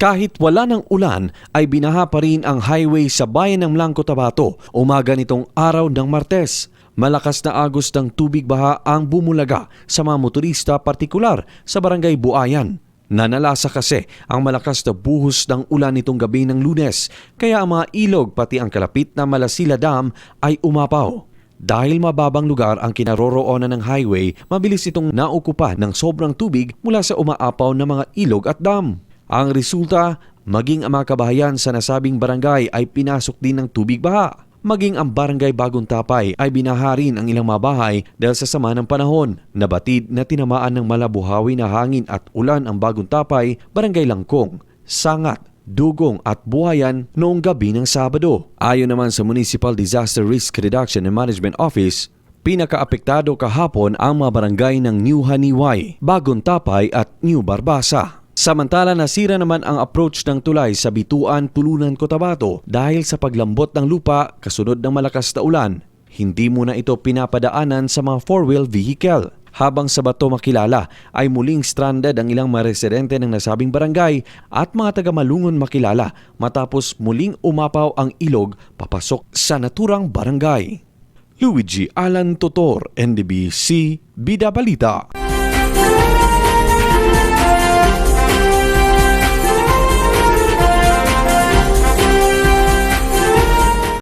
Kahit wala ng ulan ay binaha pa rin ang highway sa bayan ng Blanco Tabato umaga nitong araw ng Martes. Malakas na agos ng tubig baha ang bumulaga sa mga motorista partikular sa barangay Buayan. Nanalasa kasi ang malakas na buhos ng ulan nitong gabi ng lunes kaya ang mga ilog pati ang kalapit na Malasila Dam ay umapaw. Dahil mababang lugar ang kinaroroonan ng highway, mabilis itong naukupa ng sobrang tubig mula sa umaapaw na mga ilog at dam. Ang resulta, maging ang mga kabahayan sa nasabing barangay ay pinasok din ng tubig baha. Maging ang barangay Bagong Tapay ay binaharin ang ilang mga bahay dahil sa sama ng panahon. Nabatid na tinamaan ng malabuhawi na hangin at ulan ang Bagong Tapay, Barangay Langkong, Sangat, Dugong at Buhayan noong gabi ng Sabado. Ayon naman sa Municipal Disaster Risk Reduction and Management Office, pinakaapektado kahapon ang mga barangay ng New Haniway, Bagong Tapay at New Barbasa. Samantala nasira naman ang approach ng tulay sa Bituan, Tulunan, Cotabato dahil sa paglambot ng lupa kasunod ng malakas na ulan. Hindi muna ito pinapadaanan sa mga four-wheel vehicle. Habang sa Bato makilala ay muling stranded ang ilang mga residente ng nasabing barangay at mga taga-malungon makilala matapos muling umapaw ang ilog papasok sa naturang barangay. Luigi Alan Totor, NDBC, Bida Balita.